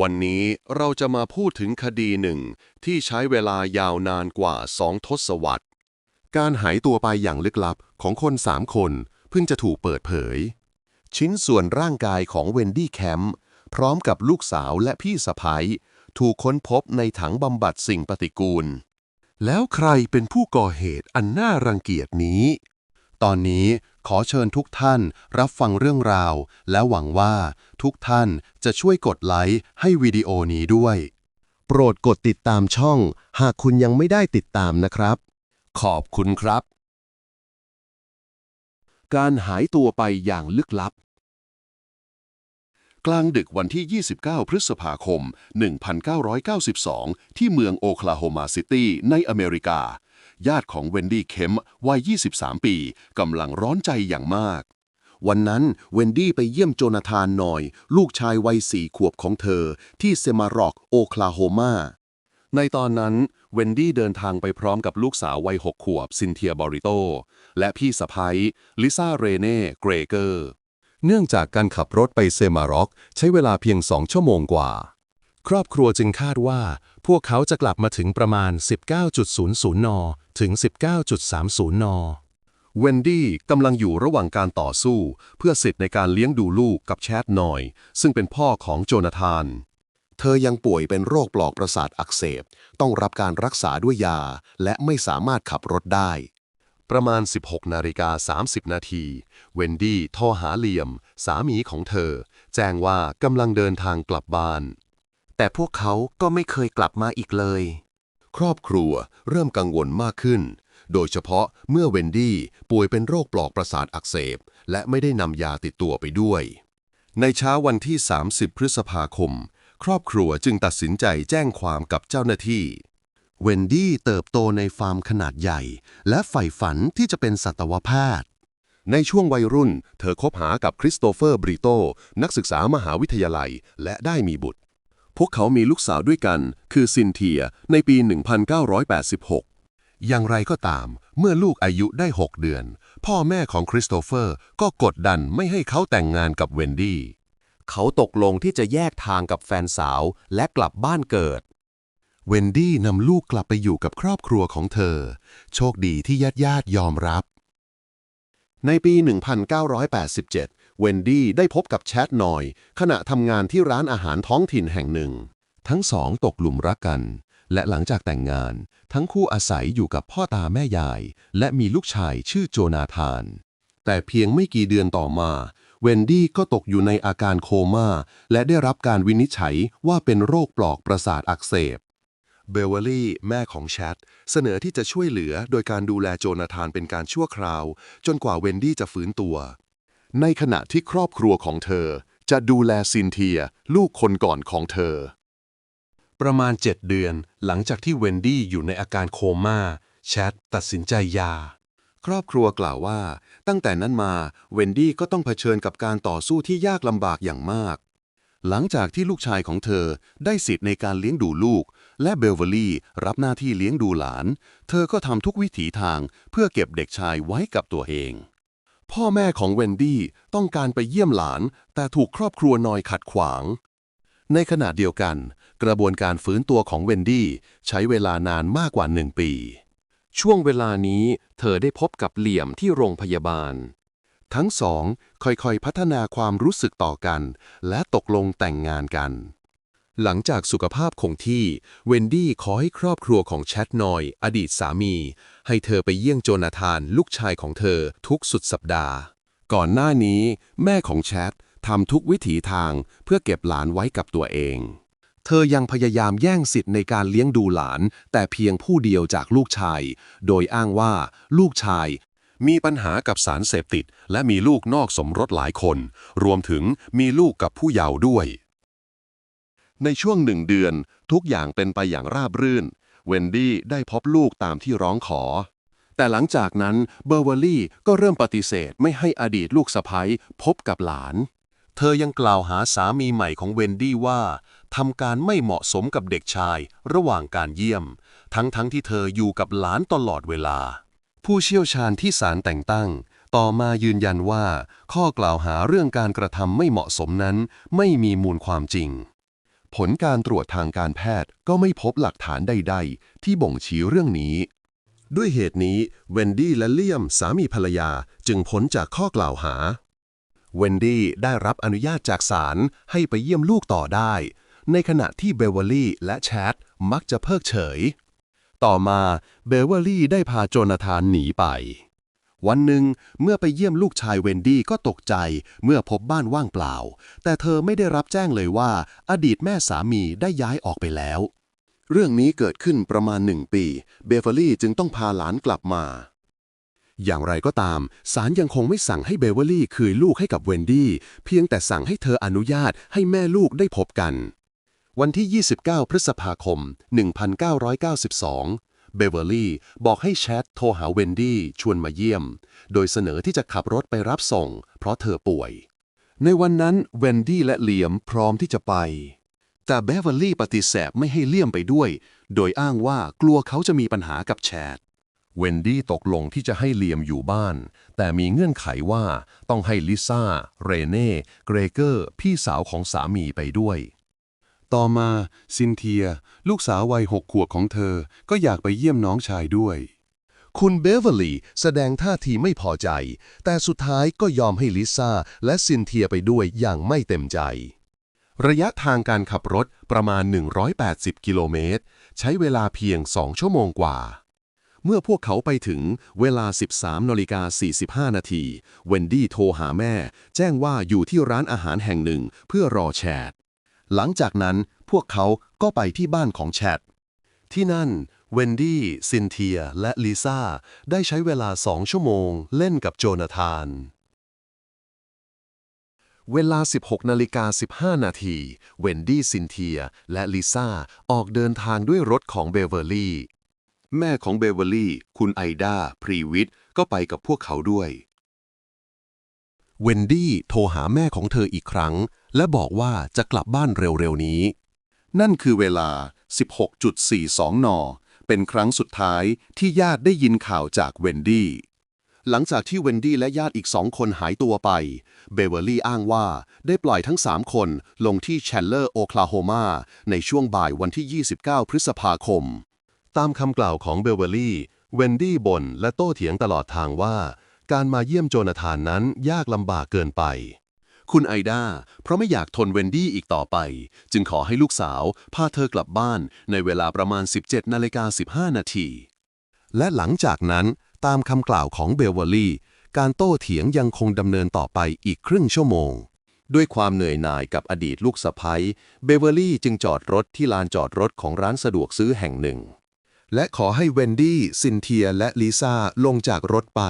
วันนี้เราจะมาพูดถึงคดีหนึ่งที่ใช้เวลายาวนานกว่าสองทศวรรษ การหายตัวไปอย่างลึกลับของคนสามคนเพิ่งจะถูกเปิดเผย ชิ้นส่วนร่างกายของเวนดี้แคมป์พร้อมกับลูกสาวและพี่สะพ้ยถูกค้นพบในถังบำบัดสิ่งปฏิกูล แล้วใครเป็นผู้ก่อเหตุอันน่ารังเกียจนี้ ตอนนี้ ขอเชิญทุกท่านรับฟังเรื่องราว และหวังว่าทุกท่านจะช่วยกดไลค์ให้วิดีโอนี้ด้วย โปรดกดติดตามช่อง หากคุณยังไม่ได้ติดตามนะครับ ขอบคุณครับ การหายตัวไปอย่างลึกลับ กลางดึกวันที่ 29 พฤษภาคม 1992 ที่เมืองโอคลาโฮมาซิตี้ในอเมริกา ญาติของเวนดี้เคมวัย 23 ปีกำลังร้อนใจอย่างมาก วันนั้นเวนดี้ไปเยี่ยมโจนาธานหน่อย ลูกชายวัยสี่ขวบของเธอ ที่เซมาร็อกโอคลาโฮมาในตอนนั้นเวนดี้เดินทางไปพร้อมกับลูกสาววัย6ขวบซินเทียบอริโต และพี่สะพ้ยลิซ่าเรเน่เกรเกอร์ เนื่องจากการขับรถไปเซมาร็อก ใช้เวลาเพียงสองชั่วโมงกว่า ครอบครัวจึงคาดว่า พวกเขาจะกลับมาถึงประมาณ 19.00 น ถึง 19.30 น เวนดี้กำลังอยู่ระหว่างการต่อสู้ เพื่อสิทธิ์ในการเลี้ยงดูลูกกับแชทนอย ซึ่งเป็นพ่อของโจนาธาน เธอยังป่วยเป็นโรคปลอกประสาทอักเสบ ต้องรับการรักษาด้วยยา และไม่สามารถขับรถได้ ประมาณ 16นาฬิกา30 นาทีเวนดี้โทรหาเลียม สามีของเธอ แจ้งว่ากำลังเดินทางกลับบ้าน แต่พวกเขาก็ไม่เคยกลับมาอีกเลย ครอบครัวเริ่มกังวลมากขึ้น โดยเฉพาะเมื่อเวนดี้ป่วยเป็นโรคปลอกประสาทอักเสบ และไม่ได้นำยาติดตัวไปด้วย ในเช้าวันที่ 30 พฤษภาคม ครอบครัวจึงตัดสินใจแจ้งความกับเจ้าหน้าที่ เวนดี้เติบโตในฟาร์มขนาดใหญ่ และใฝ่ฝันที่จะเป็นสัตวแพทย์ในช่วงวัยรุ่น เธอคบหากับคริสโตเฟอร์บริโต นักศึกษามหาวิทยาลัย และได้มีบุตร พวกเขามีลูกสาวด้วยกัน คือซินเทีย ในปี 1986 อย่างไรก็ตาม เมื่อลูกอายุได้ 6 เดือน พ่อแม่ของคริสโตเฟอร์ก็กดดันไม่ให้เขาแต่งงานกับเวนดี้ เขาตกลงที่จะแยกทางกับแฟนสาวและกลับบ้านเกิด เวนดี้นำลูกกลับไปอยู่กับครอบครัวของเธอ โชคดีที่ญาติญาติยอมรับ ในปี 1987 เวนดี้ได้พบกับแชทนอย ขณะทำงานที่ร้านอาหารท้องถิ่นแห่งหนึ่ง ทั้งสองตกหลุมรักกัน และหลังจากแต่งงาน ทั้งคู่อาศัยอยู่กับพ่อตาแม่ยาย และมีลูกชายชื่อโจนาธาน แต่เพียงไม่กี่เดือนต่อมา เวนดี้ก็ตกอยู่ในอาการโคม่า และได้รับการวินิจฉัยว่าเป็นโรคปลอกประสาทอักเสบเบลเวอรี่แม่ของแชท เสนอที่จะช่วยเหลือโดยการดูแลโจนาธานเป็นการชั่วคราว จนกว่าเวนดี้จะฟื้นตัว ในขณะที่ครอบครัวของเธอ จะดูแลซินเทีย ลูกคนก่อนของเธอ ประมาณ 7 เดือนหลังจากที่เวนดี้อยู่ในอาการโคม่าแชทตัดสินใจหยา ครอบครัวกล่าวว่า ตั้งแต่นั้นมาเวนดี้ก็ต้องเผชิญกับการต่อสู้ที่ยากลำบากอย่างมาก หลังจากที่ลูกชายของเธอได้สิทธิ์ในการเลี้ยงดูลูก และเบลเวอรี่รับหน้าที่เลี้ยงดูหลาน เธอก็ทำทุกวิถีทางเพื่อเก็บเด็กชายไว้กับตัวเอง พ่อแม่ของเวนดี้ต้องการไปเยี่ยมหลาน แต่ถูกครอบครัวนอยขัดขวาง ในขณะเดียวกัน กระบวนการฟื้นตัวของเวนดี้ใช้เวลานานมากกว่าหนึ่งปี ช่วงเวลานี้เธอได้พบกับเหลี่ยมที่โรงพยาบาล ทั้งสองค่อยๆพัฒนาความรู้สึกต่อกัน และตกลงแต่งงานกัน หลังจากสุขภาพคงที่ เวนดี้ขอให้ครอบครัวของแชทนอย อดีตสามี ให้เธอไปเยี่ยงโจนาธานลูกชายของเธอทุกสุดสัปดาห์ ก่อนหน้านี้แม่ของแชททำทุกวิถีทางเพื่อเก็บหลานไว้กับตัวเอง เธอยังพยายามแย่งสิทธิ์ในการเลี้ยงดูหลาน แต่เพียงผู้เดียวจากลูกชาย โดยอ้างว่าลูกชายมีปัญหากับสารเสพติด และมีลูกนอกสมรสหลายคน รวมถึงมีลูกกับผู้เยาว์ด้วย ในช่วงหนึ่งเดือน ทุกอย่างเป็นไปอย่างราบรื่น เวนดี้ได้พบลูกตามที่ร้องขอ แต่หลังจากนั้นเบอร์เวอรี่ก็เริ่มปฏิเสธไม่ให้อดีตลูกสะใภ้พบกับหลาน เธอยังกล่าวหาสามีใหม่ของเวนดี้ว่าทำการไม่เหมาะสมกับเด็กชายระหว่างการเยี่ยม ทั้งๆทที่เธออยู่กับหลานตลอดเวลา ผู้เชี่ยวชาญที่ศาลแต่งตั้ง ต่อมายืนยันว่า ข้อกล่าวหาเรื่องการกระทำไม่เหมาะสมนั้น ไม่มีมูลความจริง ผลการตรวจทางการแพทย์ก็ไม่พบหลักฐานใด ๆ ที่บ่งชี้เรื่องนี้ ด้วยเหตุนี้เวนดี้และเลียมสามีภรรยาจึงพ้นจากข้อกล่าวหา เวนดี้ได้รับอนุญาตจากศาลให้ไปเยี่ยมลูกต่อได้ ในขณะที่เบเวอรี่และแชทมักจะเพิกเฉย ต่อมาเบเวอรี่ได้พาโจนาธานหนีไป วันหนึ่งเมื่อไปเยี่ยมลูกชายเวนดี้ก็ตกใจ เมื่อพบบ้านว่างเปล่า แต่เธอไม่ได้รับแจ้งเลยว่า อดีตแม่สามีได้ย้ายออกไปแล้ว เรื่องนี้เกิดขึ้นประมาณหนึ่งปี เบเวอร์ลี่จึงต้องพาหลานกลับมา อย่างไรก็ตามศาลยังคงไม่สั่งให้เบเวอร์ลี่คืนลูกให้กับเวนดี้เพียงแต่สั่งให้เธออนุญาตให้แม่ลูกได้พบกัน วันที่ 29 พฤษภาคม 1992 เบเวอร์ลี่บอกให้แชทโทรหาเวนดี้ชวนมาเยี่ยม โดยเสนอที่จะขับรถไปรับส่ง เพราะเธอป่วย ในวันนั้นเวนดี้และเลียมพร้อมที่จะไป แต่เบเวอร์ลี่ปฏิเสธไม่ให้เลี่ยมไปด้วย โดยอ้างว่ากลัวเขาจะมีปัญหากับแชทเวนดี้ตกลงที่จะให้เลียมอยู่บ้าน แต่มีเงื่อนไขว่าต้องให้ลิซ่า เรเน่ เกรเกอร์ พี่สาวของสามีไปด้วย ต่อมาซินเทีย ลูกสาววัยหกขวบของเธอ ก็อยากไปเยี่ยมน้องชายด้วย คุณเบเวอร์ลี่แสดงท่าทีไม่พอใจ แต่สุดท้ายก็ยอมให้ลิซ่าและซินเทียไปด้วยอย่างไม่เต็มใจ ระยะทางการขับรถประมาณ 180 กิโลเมตร ใช้เวลาเพียง2ชั่วโมงกว่า เมื่อพวกเขาไปถึงเวลา 13นาฬิกา45 นาที เวนดี้โทรหาแม่ แจ้งว่าอยู่ที่ร้านอาหารแห่งหนึ่งเพื่อรอแชท หลังจากนั้นพวกเขาก็ไปที่บ้านของแชท ที่นั่นเวนดี้ซินเทียและลิซ่าได้ใช้เวลาสองชั่วโมงเล่นกับโจนาธาน เวลา 16นาฬิกา15 นาที เวนดี้ซินเทียและลิซ่าออกเดินทางด้วยรถของเบเวอร์ลี่ แม่ของเบเวอร์ลี่ คุณไอดาพรีวิทก็ไปกับพวกเขาด้วย เวนดี้โทรหาแม่ของเธออีกครั้ง และบอกว่าจะกลับบ้านเร็วๆนี้ นั่นคือเวลา 16.42 น เป็นครั้งสุดท้ายที่ญาติได้ยินข่าวจากเวนดี้ หลังจากที่เวนดี้และญาติอีกสองคนหายตัวไป เบเวอร์ลี่อ้างว่าได้ปล่อยทั้ง 3 คนลงที่แชนเลอร์โอคลาโฮมาในช่วงบ่ายวันที่ 29 พฤษภาคม ตามคำกล่าวของเบเวอร์ลี่ เวนดี้บ่นและโต้เถียงตลอดทางว่า การมาเยี่ยมโจนาธานนั้นยากลำบากเกินไป คุณไอดาเพราะไม่อยากทนเวนดี้อีกต่อไป จึงขอให้ลูกสาว พาเธอกลับบ้านในเวลาประมาณ 17นาฬิกา15 นาที และหลังจากนั้นตามคำกล่าวของเบลเวอรี่ การโต้เถียงยังคงดำเนินต่อไปอีกครึ่งชั่วโมง ด้วยความเหนื่อยหน่ายกับอดีตลูกสะพ้ยเบเวอรี่จึงจอดรถที่ลานจอดรถของร้านสะดวกซื้อแห่งหนึ่ง และขอให้เวนดี้ซินเทียและลิซ่าลงจากรถไป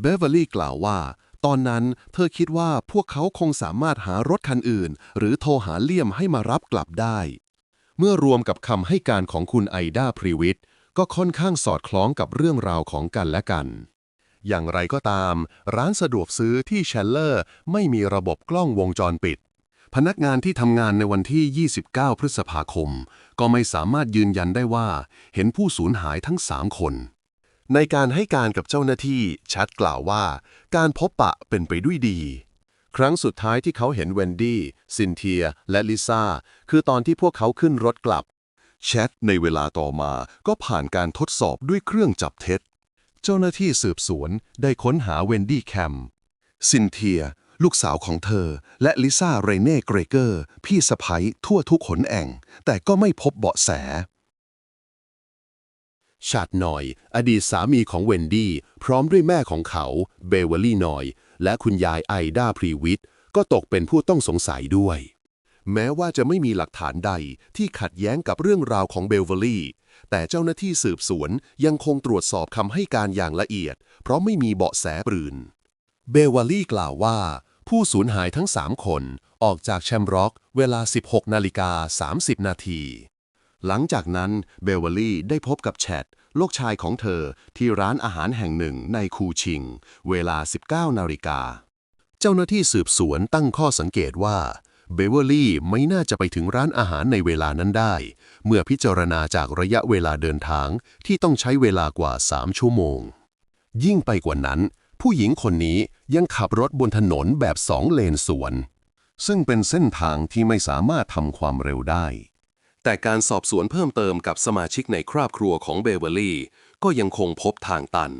เบเวอรี่กล่าวว่า ตอนนั้นเธอคิดว่าพวกเขาคงสามารถหารถคันอื่น หรือโทรหาเลี่ยมให้มารับกลับได้ เมื่อรวมกับคำให้การของคุณไอดาพรีวิทก็ค่อนข้างสอดคล้องกับเรื่องราวของกันและกัน อย่างไรก็ตาม ร้านสะดวกซื้อที่แชลเลอร์ไม่มีระบบกล้องวงจรปิด พนักงานที่ทำงานในวันที่ 29 พฤษภาคม ก็ไม่สามารถยืนยันได้ว่า เห็นผู้สูญหายทั้ง 3 คน ในการให้การกับเจ้าหน้าที่ชัดกล่าวว่า การพบปะเป็นไปด้วยดี ครั้งสุดท้ายที่เขาเห็นเวนดี้ซินเทีย และลิซ่า คือตอนที่พวกเขาขึ้นรถกลับแชทในเวลาต่อมาก็ผ่านการทดสอบด้วยเครื่องจับเท็จ เจ้าหน้าที่สืบสวนได้ค้นหาเวนดี้แคม ซินเทีย ลูกสาวของเธอ และลิซ่าเรเน่เกรเกอร์ พี่สะพ้ยทั่วทุกขนแอ่ง แต่ก็ไม่พบเบาะแส ชาดนอย อดีตสามีของเวนดี้ พร้อมด้วยแม่ของเขา เบเวอรี่นอย และคุณยายไอดาพรีวิทก็ตกเป็นผู้ต้องสงสัยด้วย แม้ว่าจะไม่มีหลักฐานใดที่ขัดแย้งกับเรื่องราวของเบลเวอรี่ แต่เจ้าหน้าที่สืบสวนยังคงตรวจสอบคำให้การอย่างละเอียด เพราะไม่มีเบาะแสปรืน เบลวารี่กล่าวว่า ผู้สูญหายทั้ง 3 คนออกจากแชมร็อกเวลา 16นาฬิกา30 นาที หลังจากนั้นเบลวารี่ได้พบกับแชทลูกชายของเธอที่ร้านอาหารแห่งหนึ่งในคูชิง เวลา 19 นาฬิกา เจ้าหน้าที่สืบสวนตั้งข้อสังเกตว่าเบเวอร์ลี่ไม่น่าจะไปถึงร้านอาหารในเวลานั้นได้ เมื่อพิจารณาจากระยะเวลาเดินทางที่ต้องใช้เวลากว่า 3 ชั่วโมง ยิ่งไปกว่านั้น ผู้หญิงคนนี้ยังขับรถบนถนนแบบสองเลนสวน ซึ่งเป็นเส้นทางที่ไม่สามารถทำความเร็วได้ แต่การสอบสวนเพิ่มเติมกับสมาชิกในครอบครัวของเบเวอร์ลี่ ก็ยังคงพบทางตัน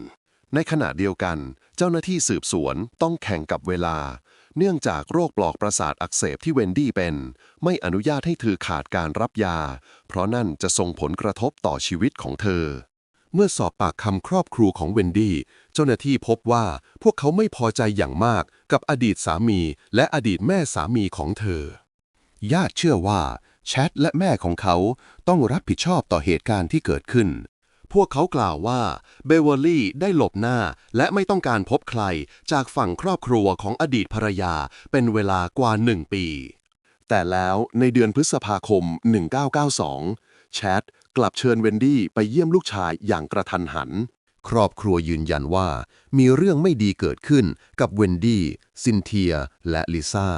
ในขณะเดียวกัน เจ้าหน้าที่สืบสวนต้องแข่งกับเวลา เนื่องจากโรคปลอกประสาทอักเสบที่เวนดี้เป็น ไม่อนุญาตให้เธอขาดการรับยา เพราะนั่นจะส่งผลกระทบต่อชีวิตของเธอ เมื่อสอบปากคำครอบครัวของเวนดี้เจ้าหน้าที่พบว่าพวกเขาไม่พอใจอย่างมากกับอดีตสามีและอดีตแม่สามีของเธอญาติเชื่อว่า แชทและแม่ของเขาต้องรับผิดชอบต่อเหตุการณ์ที่เกิดขึ้น พวกเขากล่าวว่าเบเวอร์ลี่ได้หลบหน้าและไม่ต้องการพบใครจากฝั่งครอบครัวของอดีตภรรยาเป็นเวลากว่าหนึ่งปี แต่แล้วในเดือนพฤษภาคม 1992 แชทกลับเชิญเวนดี้ไปเยี่ยมลูกชายอย่างกระทันหัน ครอบครัวยืนยันว่ามีเรื่องไม่ดีเกิดขึ้นกับเวนดี้ซินเทีย และลิซ่า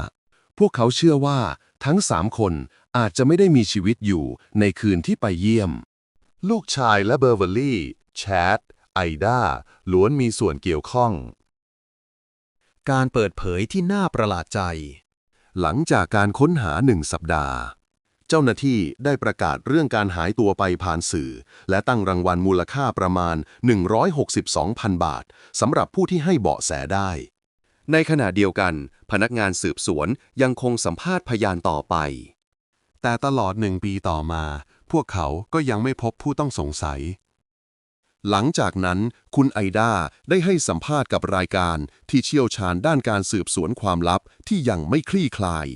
พวกเขาเชื่อว่า ทั้งสามคนอาจจะไม่ได้มีชีวิตอยู่ในคืนที่ไปเยี่ยม ลูกชายและเบอร์เวอร์ลี่ แชทไอดาล้วนมีส่วนเกี่ยวข้อง การเปิดเผยที่น่าประหลาดใจ หลังจากการค้นหาหนึ่งสัปดาห์ เจ้าหน้าที่ได้ประกาศเรื่องการหายตัวไปผ่านสื่อ และตั้งรางวัลมูลค่าประมาณ 162,000 บาทสำหรับผู้ที่ให้เบาะแสได้ ในขณะเดียวกัน พนักงานสืบสวนยังคงสัมภาษณ์พยานต่อไป แต่ตลอดหนึ่งปีต่อมา พวกเขาก็ยังไม่พบผู้ต้องสงสัย หลังจากนั้น คุณไอดาได้ให้สัมภาษณ์กับรายการที่เชี่ยวชาญด้านการสืบสวนความลับที่ยังไม่คลี่คลาย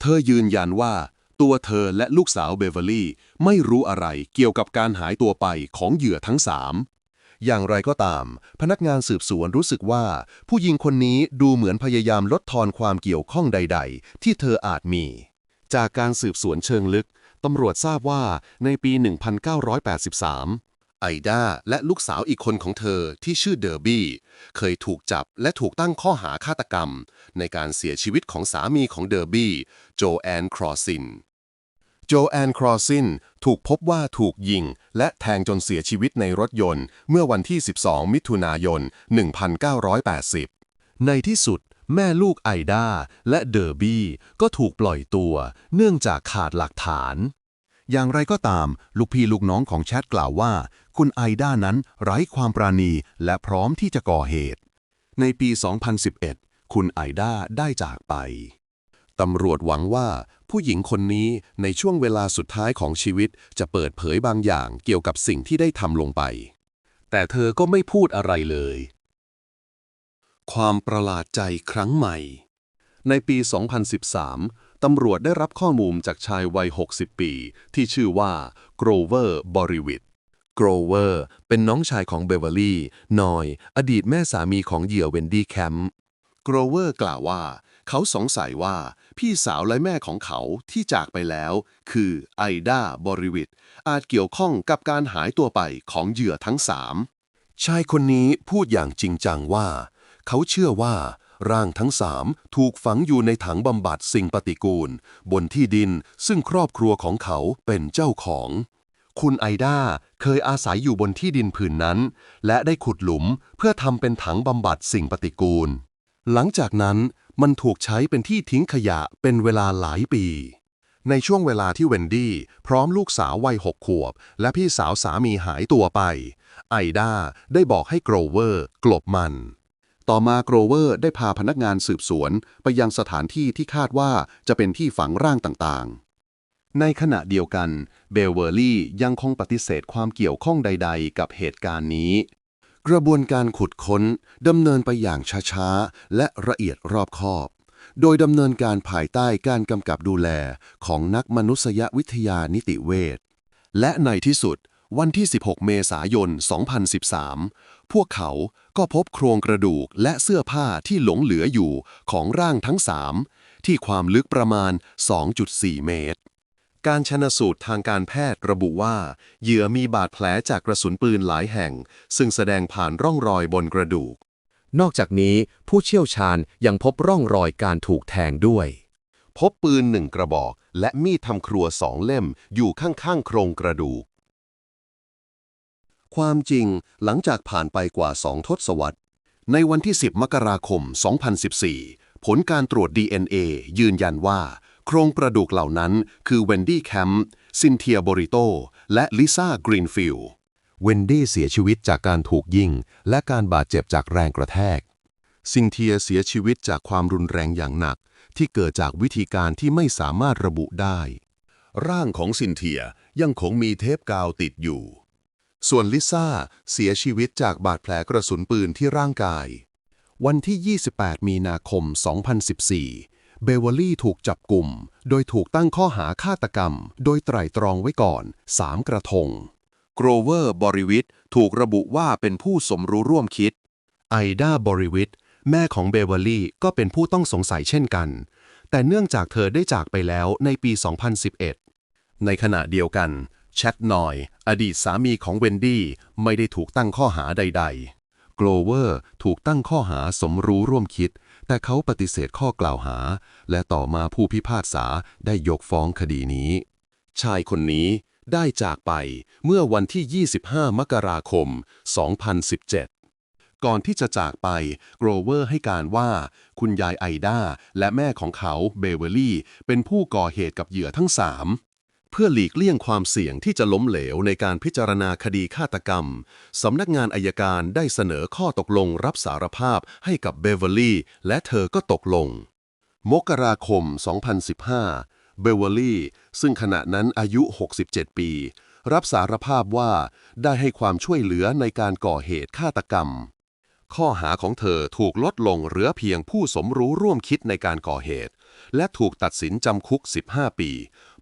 เธอยืนยันว่าตัวเธอและลูกสาวเบเวอร์ลี่ไม่รู้อะไรเกี่ยวกับการหายตัวไปของเหยื่อทั้งสาม อย่างไรก็ตาม พนักงานสืบสวนรู้สึกว่า ผู้หญิงคนนี้ดูเหมือนพยายามลดทอนความเกี่ยวข้องใด ๆ ที่เธออาจมี จากการสืบสวนเชิงลึก ตำรวจทราบว่าในปี 1983 ไอดาและลูกสาวอีกคนของเธอที่ชื่อเดอร์บี้ เคยถูกจับและถูกตั้งข้อหาฆาตกรรม ในการเสียชีวิตของสามีของเดอร์บี้ โจแอน ครอซิน โจแอนครอซินถูกพบว่าถูกยิง และแทงจนเสียชีวิตในรถยนต์ เมื่อวันที่ 12 มิถุนายน 1980 ในที่สุด แม่ลูกไอดาและเดอร์บี้ก็ถูกปล่อยตัว เนื่องจากขาดหลักฐาน อย่างไรก็ตาม ลูกพี่ลูกน้องของแชทกล่าวว่า คุณไอด้านั้นไร้ความปราณีและพร้อมที่จะก่อเหตุ ในปี 2011 คุณไอด้าได้จากไป ตำรวจหวังว่าผู้หญิงคนนี้ในช่วงเวลาสุดท้ายของชีวิตจะเปิดเผยบางอย่างเกี่ยวกับสิ่งที่ได้ทำลงไป แต่เธอก็ไม่พูดอะไรเลย ความประหลาดใจครั้งใหม่ ในปี 2013 ตำรวจได้รับข้อมูลจากชายวัย 60 ปี ที่ชื่อว่าโกรเวอร์บริวิตโกรเวอร์เป็นน้องชายของเบเวอรี่นอย อดีตแม่สามีของเหยื่อเวนดี้แคมป์โกรเวอร์กล่าวว่า เขาสงสัยว่าพี่สาวและแม่ของเขาที่จากไปแล้ว คือไอดาบริวิตอาจเกี่ยวข้องกับการหายตัวไปของเหยื่อทั้งสามชายคนนี้พูดอย่างจริงจังว่า เขาเชื่อว่า ร่างทั้งสามถูกฝังอยู่ในถังบำบัดสิ่งปฏิกูล บนที่ดินซึ่งครอบครัวของเขาเป็นเจ้าของ คุณไอดาเคยอาศัยอยู่บนที่ดินผืนนั้น และได้ขุดหลุมเพื่อทำเป็นถังบำบัดสิ่งปฏิกูล หลังจากนั้นมันถูกใช้เป็นที่ทิ้งขยะเป็นเวลาหลายปี ในช่วงเวลาที่เวนดี้พร้อมลูกสาววัยหกขวบ และพี่สาวสามีหายตัวไป ไอดาได้บอกให้โกรเวอร์กลบมัน ต่อมาโกรเวอร์ได้พาพนักงานสืบสวนไปยังสถานที่ที่คาดว่าจะเป็นที่ฝังร่างต่างๆ ในขณะเดียวกันเบลเวอร์ลี่ยังคงปฏิเสธความเกี่ยวข้องใด ๆ กับเหตุการณ์นี้ กระบวนการขุดค้นดำเนินไปอย่างช้าๆ และละเอียดรอบคอบ โดยดำเนินการภายใต้การกำกับดูแลของนักมนุษยวิทยานิติเวชและในที่สุด วันที่ 16 เมษายน 2013 พวกเขาก็พบโครงกระดูกและเสื้อผ้าที่หลงเหลืออยู่ของร่างทั้งสามที่ความลึกประมาณ 2.4 เมตร การชนสูตรทางการแพทย์ระบุว่า เหยื่อมีบาดแผลจากกระสุนปืนหลายแห่ง ซึ่งแสดงผ่านร่องรอยบนกระดูก นอกจากนี้ผู้เชี่ยวชาญยังพบร่องรอยการถูกแทงด้วย พบปืนหนึ่งกระบอก และมีดทำครัวสองเล่มอยู่ข้างๆโครงกระดูก ความจริงหลังจากผ่านไปกว่าสองทศวรรษ ในวันที่ 10 มกราคม 2014 ผลการตรวจ DNA ยืนยันว่า โครงกระดูกเหล่านั้นคือเวนดี้แคมป์ซินเทียโบริโตและลิซ่ากรีนฟิลด์เวนดี้เสียชีวิตจากการถูกยิง และการบาดเจ็บจากแรงกระแทก ซินเทียเสียชีวิตจากความรุนแรงอย่างหนัก ที่เกิดจากวิธีการที่ไม่สามารถระบุได้ ร่างของซินเทียยังคงมีเทปกาวติดอยู่ ส่วนลิซ่าเสียชีวิตจากบาดแผลกระสุนปืนที่ร่างกาย วันที่ 28 มีนาคม 2014 เบเวอร์ลี่ถูกจับกลุ่ม โดยถูกตั้งข้อหาฆาตกรรม โดยไตร่ตรองไว้ก่อน 3 กระทง โกรเวอร์ บริวิทถูกระบุว่าเป็นผู้สมรู้ร่วมคิด ไอดา บริวิทแม่ของเบเวอร์ลี่ก็เป็นผู้ต้องสงสัยเช่นกัน แต่เนื่องจากเธอได้จากไปแล้วในปี 2011 ในขณะเดียวกันแชทนอย อดีตสามีของเวนดี้ไม่ได้ถูกตั้งข้อหาใดโกลเวอร์ถูกตั้งข้อหาสมรู้ร่วมคิด แต่เขาปฏิเสธข้อกล่าวหา และต่อมาผู้พิพากษาได้ยกฟ้องคดีนี้ ชายคนนี้ได้จากไปเมื่อวันที่ 25 มกราคม 2017 ก่อนที่จะจากไป โกรเวอร์ให้การว่า คุณยายไอดาและแม่ของเขาเบเวอรี่ เป็นผู้ก่อเหตุกับเหยื่อทั้งสาม เพื่อหลีกเลี่ยงความเสี่ยงที่จะล้มเหลวในการพิจารณาคดีฆาตกรรม สำนักงานอายการได้เสนอข้อตกลงรับสารภาพให้กับเบเวอร์ลี่ และเธอก็ตกลง มกราคม 2015 เบเวอร์ลี่ ซึ่งขณะนั้นอายุ 67 ปี รับสารภาพว่าได้ให้ความช่วยเหลือในการก่อเหตุฆาตกรรม ข้อหาของเธอถูกลดลงเหลือเพียงผู้สมรู้ร่วมคิดในการก่อเหตุ และถูกตัดสินจำคุก 15 ปี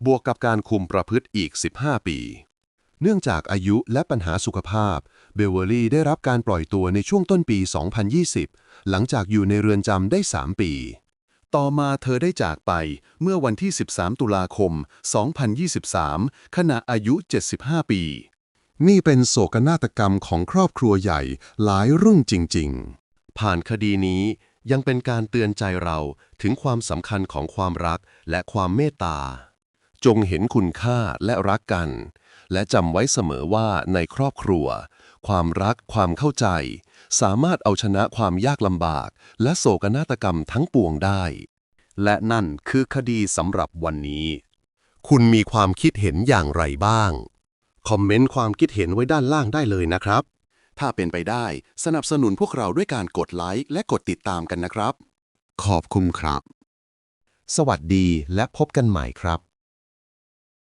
บวกกับการคุมประพฤติอีก 15 ปี เนื่องจากอายุและปัญหาสุขภาพ เบเวอร์ลี่ได้รับการปล่อยตัวในช่วงต้นปี 2020 หลังจากอยู่ในเรือนจำได้ 3 ปี ต่อมาเธอได้จากไปเมื่อวันที่ 13 ตุลาคม 2023 ขณะอายุ 75 ปี นี่เป็นโศกนาฏกรรมของครอบครัวใหญ่หลายรุ่งจริง ๆ ผ่านคดีนี้ ยังเป็นการเตือนใจเราถึงความสำคัญของความรักและความเมตตา จงเห็นคุณค่าและรักกัน และจำไว้เสมอว่าในครอบครัว ความรักความเข้าใจ สามารถเอาชนะความยากลำบาก และโศกนาฏกรรมทั้งปวงได้ และนั่นคือคดีสำหรับวันนี้ คุณมีความคิดเห็นอย่างไรบ้าง คอมเมนต์ความคิดเห็นไว้ด้านล่างได้เลยนะครับ ถ้าเป็นไปได้ สนับสนุนพวกเราด้วยการกดไลค์และกดติดตามกันนะครับ ขอบคุณครับ สวัสดีและพบกันใหม่ครับ